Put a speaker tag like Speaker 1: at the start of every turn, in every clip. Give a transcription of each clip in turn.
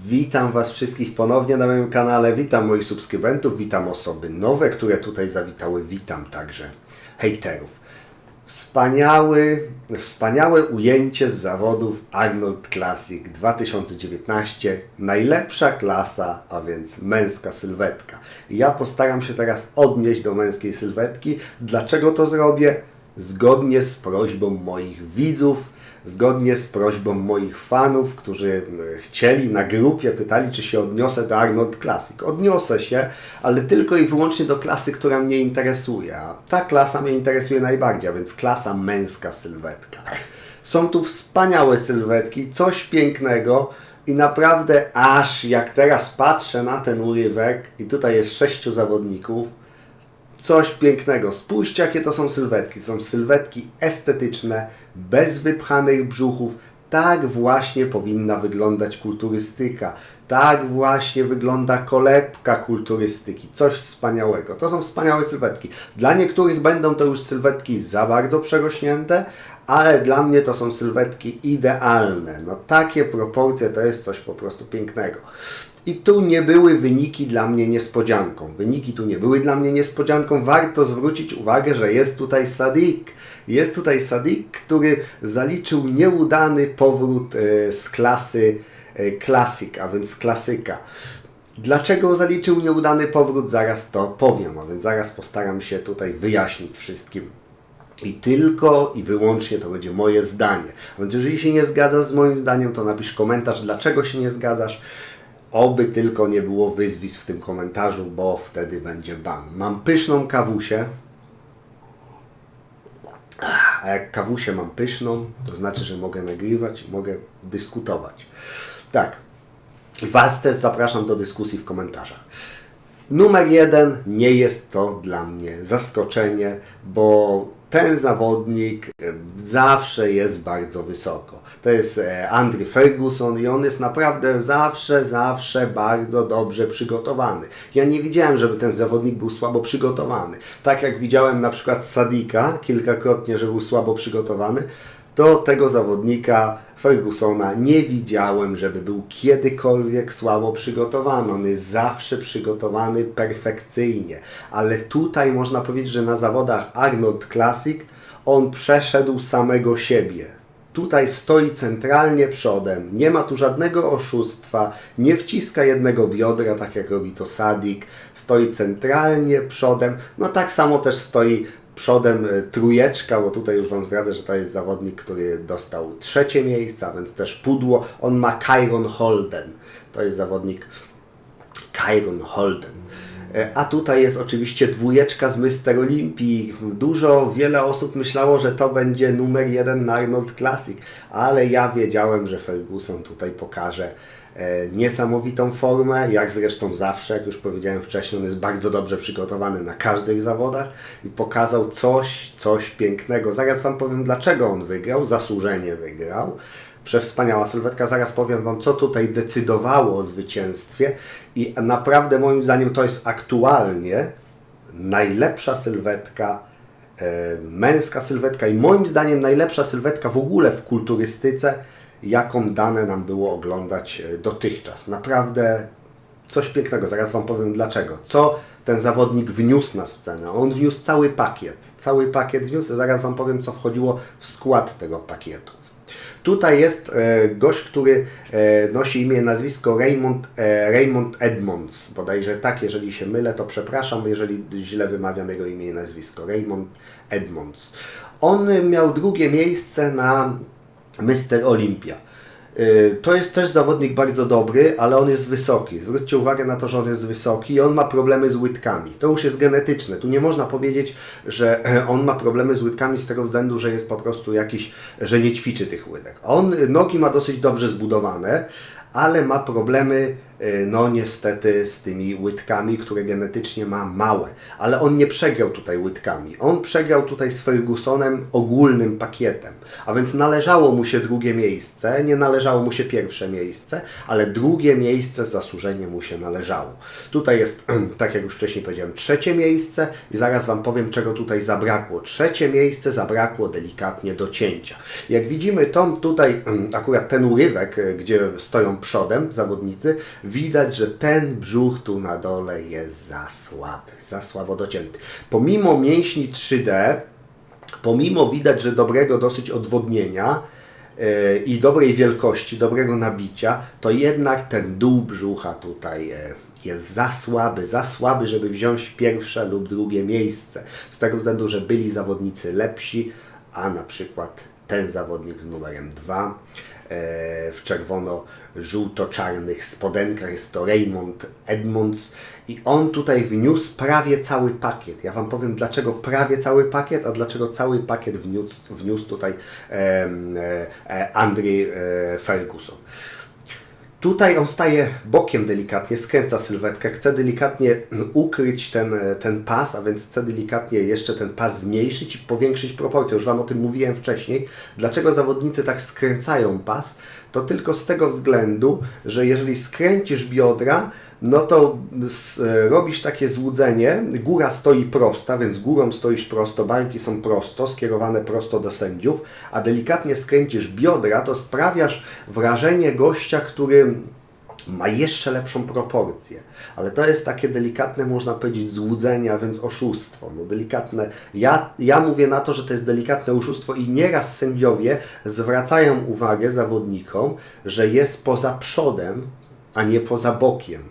Speaker 1: Witam Was wszystkich ponownie na moim kanale, witam moich subskrybentów, witam osoby nowe, które tutaj zawitały, witam także hejterów. Wspaniały, wspaniałe ujęcie z zawodów Arnold Classic 2019. Najlepsza klasa, a więc męska sylwetka. Ja postaram się teraz odnieść do męskiej sylwetki. Dlaczego to zrobię? Zgodnie z prośbą moich widzów, zgodnie z prośbą moich fanów, którzy m, chcieli na grupie, pytali, czy się odniosę do Arnold Classic. Odniosę się, ale tylko i wyłącznie do klasy, która mnie interesuje. A ta klasa mnie interesuje najbardziej, a więc klasa męska sylwetka. Są tu wspaniałe sylwetki, coś pięknego i naprawdę aż jak teraz patrzę na ten urywek i tutaj jest sześciu zawodników, coś pięknego. Spójrzcie, jakie to są sylwetki. Są sylwetki estetyczne, bez wypchanych brzuchów. Tak właśnie powinna wyglądać kulturystyka. Tak właśnie wygląda kolebka kulturystyki. Coś wspaniałego. To są wspaniałe sylwetki. Dla niektórych będą to już sylwetki za bardzo przerośnięte, ale dla mnie to są sylwetki idealne. No takie proporcje to jest coś po prostu pięknego. I tu nie były wyniki dla mnie niespodzianką. Wyniki tu nie były dla mnie niespodzianką. Warto zwrócić uwagę, że jest tutaj Sadik. Jest tutaj Sadik, który zaliczył nieudany powrót e, z klasy e, Classic, a więc klasyka. Dlaczego zaliczył nieudany powrót? Zaraz to powiem, a więc zaraz postaram się tutaj wyjaśnić wszystkim. I tylko i wyłącznie to będzie moje zdanie. A więc jeżeli się nie zgadzasz z moim zdaniem, to napisz komentarz, dlaczego się nie zgadzasz. Oby tylko nie było wyzwisk w tym komentarzu, bo wtedy będzie ban. Mam pyszną kawusię. A jak kawusię mam pyszną, to znaczy, że mogę nagrywać mogę dyskutować. Tak. Was też zapraszam do dyskusji w komentarzach. Numer jeden nie jest to dla mnie zaskoczenie, bo ten zawodnik e, zawsze jest bardzo wysoko. To jest e, Andrew Ferguson i on jest naprawdę zawsze, zawsze bardzo dobrze przygotowany. Ja nie widziałem, żeby ten zawodnik był słabo przygotowany. Tak jak widziałem na przykład Sadika kilkakrotnie, że był słabo przygotowany, to tego zawodnika Fergusona nie widziałem, żeby był kiedykolwiek słabo przygotowany. On jest zawsze przygotowany perfekcyjnie. Ale tutaj można powiedzieć, że na zawodach Arnold Classic on przeszedł samego siebie. Tutaj stoi centralnie przodem, nie ma tu żadnego oszustwa, nie wciska jednego biodra, tak jak robi to Sadik, stoi centralnie przodem, no tak samo też stoi przodem e, trójeczka, bo tutaj już Wam zdradzę, że to jest zawodnik, który dostał trzecie miejsce, a więc też pudło. On ma Kyron Holden. To jest zawodnik Kyron Holden. E, A tutaj jest oczywiście dwójeczka z Mister Olimpii. Dużo, wiele osób myślało, że to będzie numer jeden na Arnold Classic, ale ja wiedziałem, że Ferguson tutaj pokaże niesamowitą formę, jak zresztą zawsze, jak już powiedziałem wcześniej, on jest bardzo dobrze przygotowany na każdych zawodach i pokazał coś, coś pięknego. Zaraz Wam powiem, dlaczego on wygrał, zasłużenie wygrał. Przewspaniała sylwetka, zaraz powiem Wam, co tutaj decydowało o zwycięstwie i naprawdę moim zdaniem to jest aktualnie najlepsza sylwetka e, męska sylwetka i moim zdaniem najlepsza sylwetka w ogóle w kulturystyce, jaką dane nam było oglądać e, dotychczas. Naprawdę coś pięknego, zaraz Wam powiem dlaczego. Co ten zawodnik wniósł na scenę? On wniósł cały pakiet. Cały pakiet wniósł, zaraz Wam powiem, co wchodziło w skład tego pakietu. Tutaj jest e, gość, który e, nosi imię i nazwisko Raymond, Raymond Edmonds. Bodajże tak, jeżeli się mylę, to przepraszam, jeżeli źle wymawiam jego imię i nazwisko. Raymond Edmonds. On miał drugie miejsce na Mr. Olympia. Y, To jest też zawodnik bardzo dobry, ale on jest wysoki. Zwróćcie uwagę na to, że on jest wysoki i on ma problemy z łydkami. To już jest genetyczne. Tu nie można powiedzieć, że on ma problemy z łydkami z tego względu, że jest po prostu jakiś, że nie ćwiczy tych łydek. On nogi ma dosyć dobrze zbudowane, ale ma problemy no niestety z tymi łydkami, które genetycznie ma małe. Ale on nie przegrał tutaj łydkami. On przegrał tutaj z Fergusonem ogólnym pakietem. A więc należało mu się drugie miejsce, nie należało mu się pierwsze miejsce, ale drugie miejsce zasłużenie mu się należało. Tutaj jest, tak jak już wcześniej powiedziałem, trzecie miejsce i zaraz Wam powiem, czego tutaj zabrakło. Trzecie miejsce zabrakło delikatnie do cięcia. Jak widzimy, to tutaj akurat ten urywek, e, gdzie stoją przodem zawodnicy, widać, że ten brzuch tu na dole jest za słaby, za słabo docięty. Pomimo mięśni 3D, pomimo widać, że dobrego dosyć odwodnienia e, i dobrej wielkości, dobrego nabicia, to jednak ten dół brzucha tutaj e, jest za słaby, za słaby, żeby wziąć pierwsze lub drugie miejsce. Z tego względu, że byli zawodnicy lepsi, a na przykład ten zawodnik z numerem 2 w czerwono-żółto-czarnych spodenkach jest to Raymond Edmonds i on tutaj wniósł prawie cały pakiet. Ja Wam powiem dlaczego prawie cały pakiet, a dlaczego cały pakiet wniósł, wniósł tutaj e, e, e, Ferguson. Tutaj on staje bokiem delikatnie, skręca sylwetkę, chce delikatnie ukryć ten, ten pas, a więc chce delikatnie jeszcze ten pas zmniejszyć i powiększyć proporcje. Już Wam o tym mówiłem wcześniej. Dlaczego zawodnicy tak skręcają pas? To tylko z tego względu, że jeżeli skręcisz biodra, no to robisz takie złudzenie, góra stoi prosta, więc górą stoisz prosto, barki są prosto, skierowane prosto do sędziów, a delikatnie skręcisz biodra, to sprawiasz wrażenie gościa, który ma jeszcze lepszą proporcję. Ale to jest takie delikatne, można powiedzieć, złudzenie, a więc oszustwo. No delikatne. Ja, ja mówię na to, że to jest delikatne oszustwo i nieraz sędziowie zwracają uwagę zawodnikom, że jest poza przodem, a nie poza bokiem.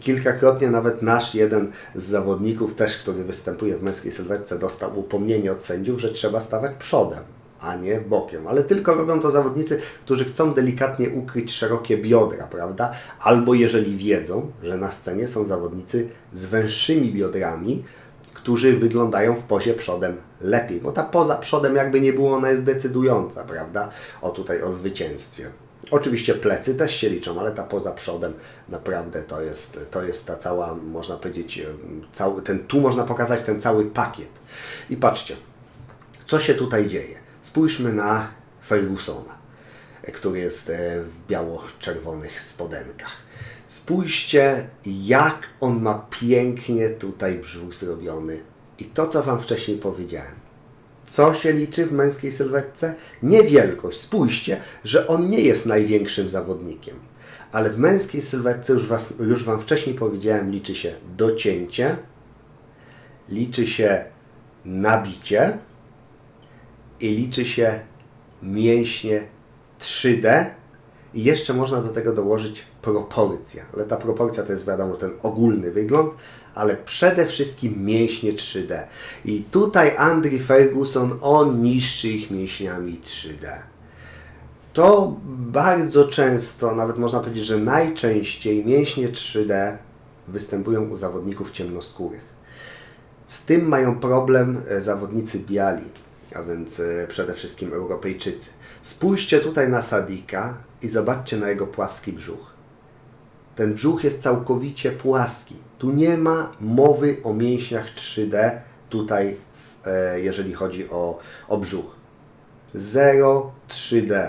Speaker 1: Kilkakrotnie nawet nasz jeden z zawodników, też który występuje w męskiej sylwetce, dostał upomnienie od sędziów, że trzeba stawać przodem, a nie bokiem. Ale tylko robią to zawodnicy, którzy chcą delikatnie ukryć szerokie biodra, prawda? Albo jeżeli wiedzą, że na scenie są zawodnicy z węższymi biodrami, którzy wyglądają w pozie przodem lepiej, bo ta poza przodem jakby nie było, ona jest decydująca, prawda? O tutaj o zwycięstwie. Oczywiście plecy też się liczą, ale ta poza przodem naprawdę to jest, to jest ta cała, można powiedzieć, cały, ten, tu można pokazać ten cały pakiet. I patrzcie, co się tutaj dzieje. Spójrzmy na Fergusona, który jest e, w biało-czerwonych spodenkach. Spójrzcie, jak on ma pięknie tutaj brzuch zrobiony. I to, co Wam wcześniej powiedziałem. Co się liczy w męskiej sylwetce? Nie wielkość. Spójrzcie, że on nie jest największym zawodnikiem. Ale w męskiej sylwetce, już wam, już Wam wcześniej powiedziałem, liczy się docięcie, liczy się nabicie i liczy się mięśnie 3D i jeszcze można do tego dołożyć proporcja. Ale ta proporcja to jest wiadomo ten ogólny wygląd, ale przede wszystkim mięśnie 3D. I tutaj Andrew Ferguson, on niszczy ich mięśniami 3D. To bardzo często, nawet można powiedzieć, że najczęściej mięśnie 3D występują u zawodników ciemnoskórych. Z tym mają problem e, zawodnicy biali, a więc e, przede wszystkim Europejczycy. Spójrzcie tutaj na Sadika i zobaczcie na jego płaski brzuch. Ten brzuch jest całkowicie płaski. Tu nie ma mowy o mięśniach 3D tutaj, e, jeżeli chodzi o, o brzuch. 0 3D.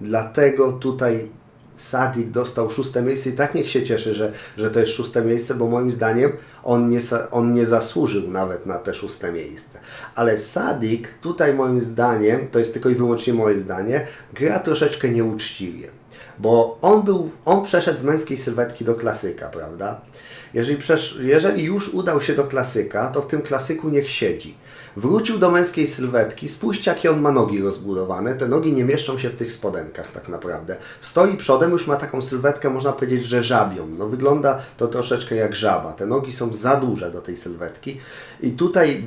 Speaker 1: Dlatego tutaj Sadik dostał szóste miejsce i tak niech się cieszy, że, że to jest szóste miejsce, bo moim zdaniem on nie, on nie zasłużył nawet na te szóste miejsce. Ale Sadik tutaj moim zdaniem, to jest tylko i wyłącznie moje zdanie, gra troszeczkę nieuczciwie. Bo on był, on przeszedł z męskiej sylwetki do klasyka, prawda? Jeżeli, przesz, jeżeli już udał się do klasyka, to w tym klasyku niech siedzi. Wrócił do męskiej sylwetki, spójrzcie jakie on ma nogi rozbudowane, te nogi nie mieszczą się w tych spodenkach tak naprawdę. Stoi przodem, już ma taką sylwetkę, można powiedzieć, że żabią. No wygląda to troszeczkę jak żaba. Te nogi są za duże do tej sylwetki i tutaj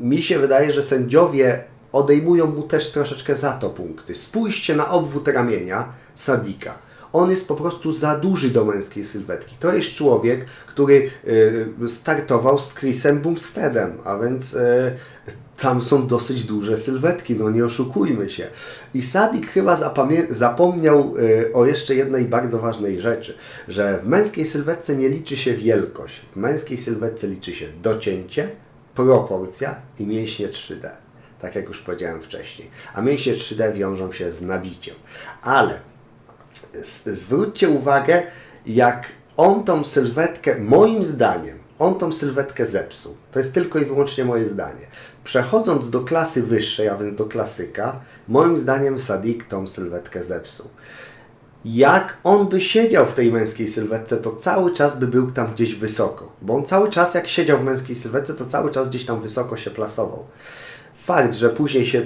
Speaker 1: mi się wydaje, że sędziowie odejmują mu też troszeczkę za to punkty. Spójrzcie na obwód ramienia Sadika. On jest po prostu za duży do męskiej sylwetki. To jest człowiek, który y, startował z Chrisem Bumstedem, a więc y, tam są dosyć duże sylwetki, no nie oszukujmy się. I Sadik chyba zapomniał y, o jeszcze jednej bardzo ważnej rzeczy, że w męskiej sylwetce nie liczy się wielkość. W męskiej sylwetce liczy się docięcie, proporcja i mięśnie 3D. Tak jak już powiedziałem wcześniej. A mięśnie 3D wiążą się z nabiciem. Ale zwróćcie uwagę, jak on tą sylwetkę, moim zdaniem, on tą sylwetkę zepsuł. To jest tylko i wyłącznie moje zdanie. Przechodząc do klasy wyższej, a więc do klasyka, moim zdaniem Sadik tą sylwetkę zepsuł. Jak on by siedział w tej męskiej sylwetce, to cały czas by był tam gdzieś wysoko. Bo on cały czas, jak siedział w męskiej sylwetce, to cały czas gdzieś tam wysoko się plasował. Fakt, że później, się,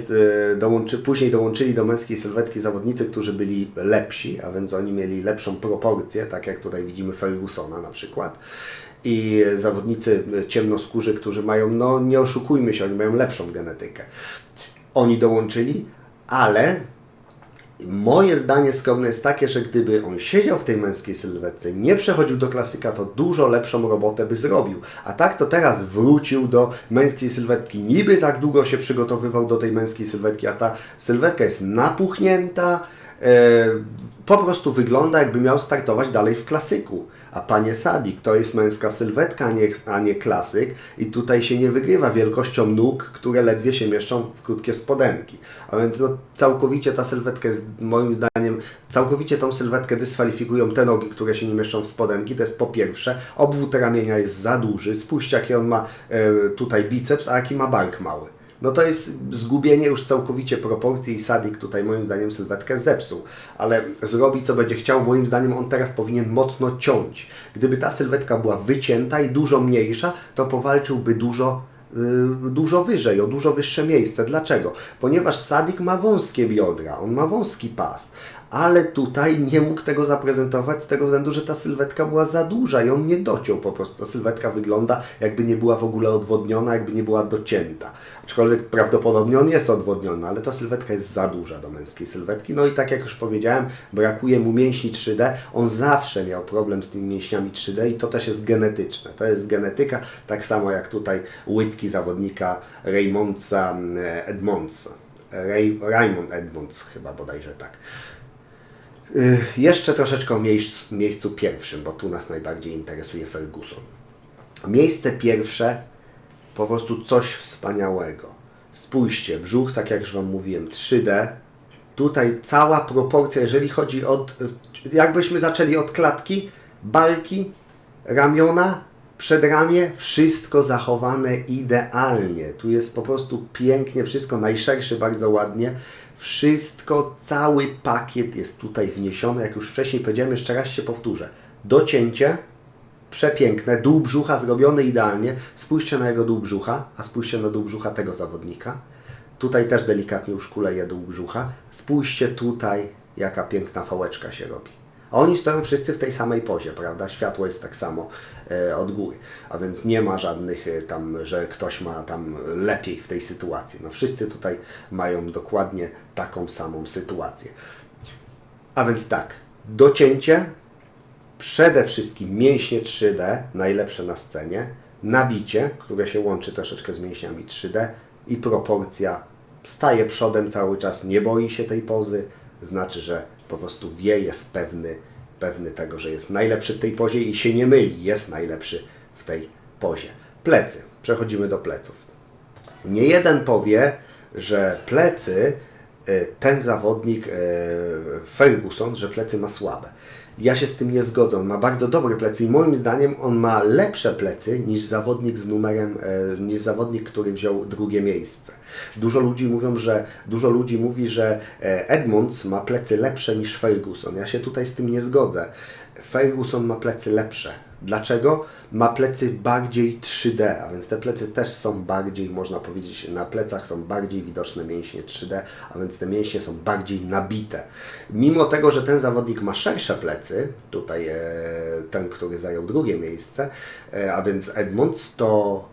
Speaker 1: e, dołączy, później dołączyli do męskiej sylwetki zawodnicy, którzy byli lepsi, a więc oni mieli lepszą proporcję, tak jak tutaj widzimy Fergusona na przykład. I zawodnicy ciemnoskórzy, którzy mają, no nie oszukujmy się, oni mają lepszą genetykę. Oni dołączyli, ale Moje zdanie skromne jest takie, że gdyby on siedział w tej męskiej sylwetce, nie przechodził do klasyka, to dużo lepszą robotę by zrobił. A tak to teraz wrócił do męskiej sylwetki. Niby tak długo się przygotowywał do tej męskiej sylwetki, a ta sylwetka jest napuchnięta, e, po prostu wygląda jakby miał startować dalej w klasyku. A panie Sadik, to jest męska sylwetka, a nie, a nie klasyk i tutaj się nie wygrywa wielkością nóg, które ledwie się mieszczą w krótkie spodenki. A więc no, całkowicie ta sylwetka jest moim zdaniem, całkowicie tą sylwetkę dyskwalifikują te nogi, które się nie mieszczą w spodenki. To jest po pierwsze, obwód ramienia jest za duży. Spójrzcie jaki on ma e, tutaj biceps, a jaki ma bark mały. No to jest zgubienie już całkowicie proporcji i Sadik tutaj moim zdaniem sylwetkę zepsuł. Ale zrobi co będzie chciał, moim zdaniem on teraz powinien mocno ciąć. Gdyby ta sylwetka była wycięta i dużo mniejsza, to powalczyłby dużo y, dużo wyżej, o dużo wyższe miejsce. Dlaczego? Ponieważ Sadik ma wąskie biodra, on ma wąski pas, ale tutaj nie mógł tego zaprezentować z tego względu, że ta sylwetka była za duża i on nie dociął po prostu. Ta sylwetka wygląda jakby nie była w ogóle odwodniona, jakby nie była docięta. Aczkolwiek prawdopodobnie on jest odwodniony, ale ta sylwetka jest za duża do męskiej sylwetki. No i tak jak już powiedziałem, brakuje mu mięśni 3D. On zawsze miał problem z tymi mięśniami 3D i to też jest genetyczne. To jest genetyka, tak samo jak tutaj łydki zawodnika Raymondsa e, Edmondsa. Ray, Raymond Edmonds chyba bodajże tak. Y, Jeszcze troszeczkę o miejsc, miejscu pierwszym, bo tu nas najbardziej interesuje Ferguson. Miejsce pierwsze, po prostu coś wspaniałego. Spójrzcie, brzuch, tak jak już Wam mówiłem, 3D. Tutaj cała proporcja, jeżeli chodzi od, jakbyśmy zaczęli od klatki, barki, ramiona, przedramię, wszystko zachowane idealnie. Tu jest po prostu pięknie, wszystko najszerszy bardzo ładnie. Wszystko, cały pakiet jest tutaj wniesiony. Jak już wcześniej powiedziałem, jeszcze raz się powtórzę. Docięcie, przepiękne, dół brzucha zrobiony idealnie. Spójrzcie na jego dół brzucha, a spójrzcie na dół brzucha tego zawodnika. Tutaj też delikatnie już kuleje dół brzucha. Spójrzcie tutaj, jaka piękna fałeczka się robi. Oni stoją wszyscy w tej samej pozie, prawda? Światło jest tak samo e, od góry, a więc nie ma żadnych e, tam, że ktoś ma tam lepiej w tej sytuacji. No wszyscy tutaj mają dokładnie taką samą sytuację. A więc tak, docięcie, przede wszystkim mięśnie 3D, najlepsze na scenie, nabicie, które się łączy troszeczkę z mięśniami 3D i proporcja staje przodem cały czas, nie boi się tej pozy, znaczy, że po prostu wie, jest pewny, pewny tego, że jest najlepszy w tej pozie i się nie myli, jest najlepszy w tej pozie. Plecy. Przechodzimy do pleców. Nie jeden powie, że plecy e, ten zawodnik e, Ferguson, że plecy ma słabe. Ja się z tym nie zgodzę. On ma bardzo dobre plecy i moim zdaniem on ma lepsze plecy niż zawodnik z numerem, e, niż zawodnik, który wziął drugie miejsce. Dużo ludzi mówią, że dużo ludzi mówi, że e, Edmonds ma plecy lepsze niż Ferguson. Ja się tutaj z tym nie zgodzę. Ferguson ma plecy lepsze. Dlaczego? Ma plecy bardziej 3D, a więc te plecy też są bardziej, można powiedzieć, na plecach są bardziej widoczne mięśnie 3D, a więc te mięśnie są bardziej nabite. Mimo tego, że ten zawodnik ma szersze plecy, tutaj e, ten, który zajął drugie miejsce, e, a więc Edmonds, to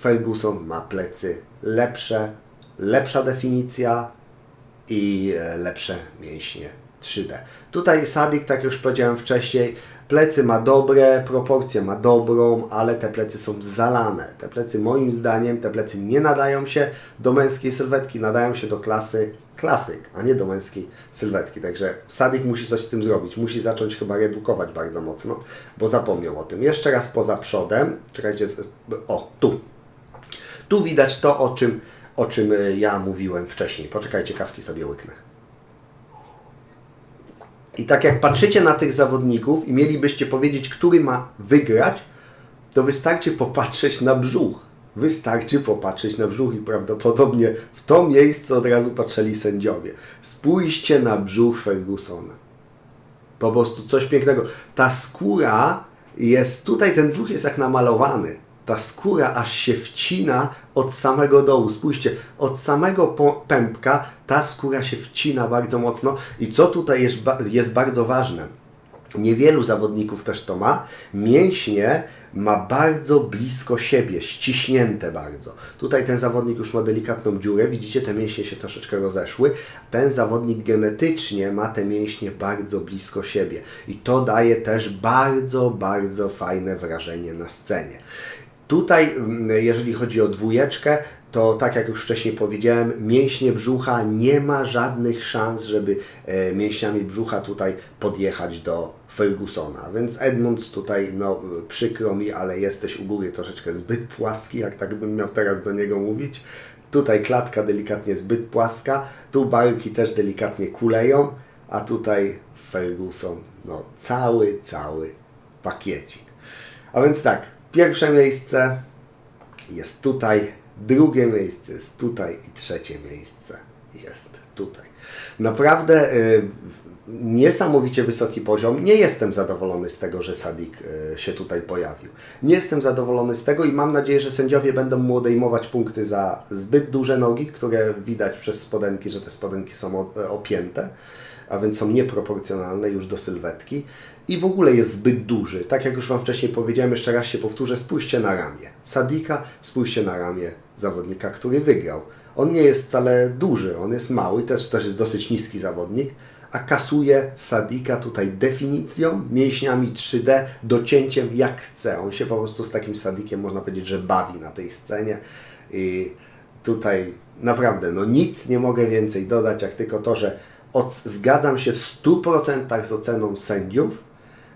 Speaker 1: Ferguson ma plecy lepsze, lepsza definicja i e, lepsze mięśnie 3D. Tutaj Sadik, tak już powiedziałem wcześniej, plecy ma dobre, proporcje ma dobrą, ale te plecy są zalane. Te plecy moim zdaniem, te plecy nie nadają się do męskiej sylwetki, nadają się do klasy klasyk, a nie do męskiej sylwetki. Także Sadik musi coś z tym zrobić. Musi zacząć chyba redukować bardzo mocno, bo zapomniał o tym. Jeszcze raz poza przodem, czekajcie, o, tu. Tu widać to, o czym, o czym y, ja mówiłem wcześniej. Poczekajcie, kawki sobie łyknę. I tak jak patrzycie na tych zawodników i mielibyście powiedzieć, który ma wygrać, to wystarczy popatrzeć na brzuch. Wystarczy popatrzeć na brzuch i prawdopodobnie w to miejsce od razu patrzyli sędziowie. Spójrzcie na brzuch Fergusona. Po prostu coś pięknego. Ta skóra jest, tutaj ten brzuch jest jak namalowany. Ta skóra aż się wcina od samego dołu. Spójrzcie, od samego pępka ta skóra się wcina bardzo mocno. I co tutaj jest, jest bardzo ważne? Niewielu zawodników też to ma. Mięśnie ma bardzo blisko siebie, ściśnięte bardzo. Tutaj ten zawodnik już ma delikatną dziurę, widzicie, te mięśnie się troszeczkę rozeszły. Ten zawodnik genetycznie ma te mięśnie bardzo blisko siebie i to daje też bardzo, bardzo fajne wrażenie na scenie. Tutaj, mm, jeżeli chodzi o dwójeczkę, to tak jak już wcześniej powiedziałem, mięśnie brzucha nie ma żadnych szans, żeby e, mięśniami brzucha tutaj podjechać do Fergusona. Więc Edmunds tutaj, no przykro mi, ale jesteś u góry troszeczkę zbyt płaski, jak tak bym miał teraz do niego mówić. Tutaj klatka delikatnie zbyt płaska, tu barki też delikatnie kuleją, a tutaj Ferguson, no cały, cały pakiecik. A więc tak, pierwsze miejsce jest tutaj, drugie miejsce jest tutaj i trzecie miejsce jest tutaj. Naprawdę y, niesamowicie wysoki poziom. Nie jestem zadowolony z tego, że Sadik y, się tutaj pojawił. Nie jestem zadowolony z tego i mam nadzieję, że sędziowie będą mu odejmować punkty za zbyt duże nogi, które widać przez spodenki, że te spodenki są e, opięte, a więc są nieproporcjonalne już do sylwetki i w ogóle jest zbyt duży. Tak jak już Wam wcześniej powiedziałem, jeszcze raz się powtórzę, spójrzcie na ramię Sadika, spójrzcie na ramię zawodnika, który wygrał. On nie jest wcale duży, on jest mały, też, też jest dosyć niski zawodnik, a kasuje Sadika tutaj definicją, mięśniami 3D, docięciem jak chce. On się po prostu z takim Sadikiem, można powiedzieć, że bawi na tej scenie i tutaj naprawdę no nic nie mogę więcej dodać, jak tylko to, że od, zgadzam się w 100% z oceną sędziów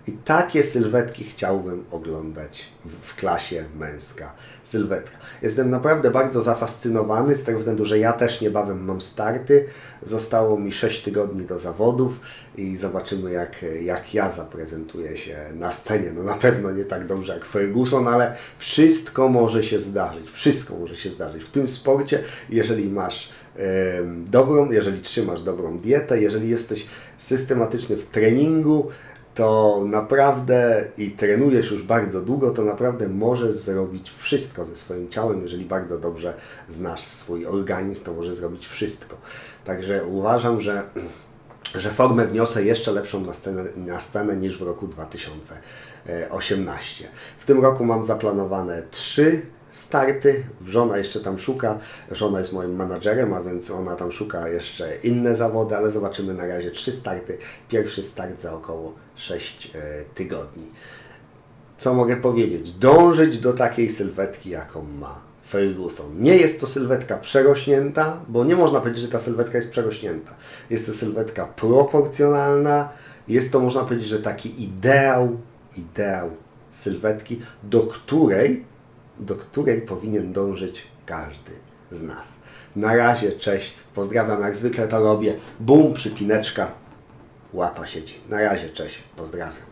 Speaker 1: i takie sylwetki chciałbym oglądać w, klasie męska sylwetka. Jestem naprawdę bardzo zafascynowany z tego względu, że ja też niebawem mam starty. Zostało mi 6 tygodni do zawodów i zobaczymy jak, jak ja zaprezentuję się na scenie. No na pewno nie tak dobrze jak Ferguson, ale wszystko może się zdarzyć. Wszystko może się zdarzyć. W tym sporcie, jeżeli masz em, dobrą, jeżeli trzymasz dobrą dietę, jeżeli jesteś systematyczny w treningu, to naprawdę i trenujesz już bardzo długo, to naprawdę możesz zrobić wszystko ze swoim ciałem. Jeżeli bardzo dobrze znasz swój organizm, to możesz zrobić wszystko. Także uważam, że, że formę wniosę jeszcze lepszą na scenę, na scenę niż w roku 2018. W tym roku mam zaplanowane trzy starty. Żona jeszcze tam szuka. Żona jest moim menadżerem, a więc ona tam szuka jeszcze inne zawody, ale zobaczymy na razie trzy starty. Pierwszy start za około 6 tygodni. Co mogę powiedzieć? Dążyć do takiej sylwetki, jaką ma Ferguson. Nie jest to sylwetka przerośnięta, bo nie można powiedzieć, że ta sylwetka jest przerośnięta. Jest to sylwetka proporcjonalna. Jest to, można powiedzieć, że taki ideał, ideał sylwetki, do której, do której powinien dążyć każdy z nas. Na razie, cześć, pozdrawiam, jak zwykle to robię. Bum, przypineczka, łapa siedzi. Na razie, cześć, pozdrawiam.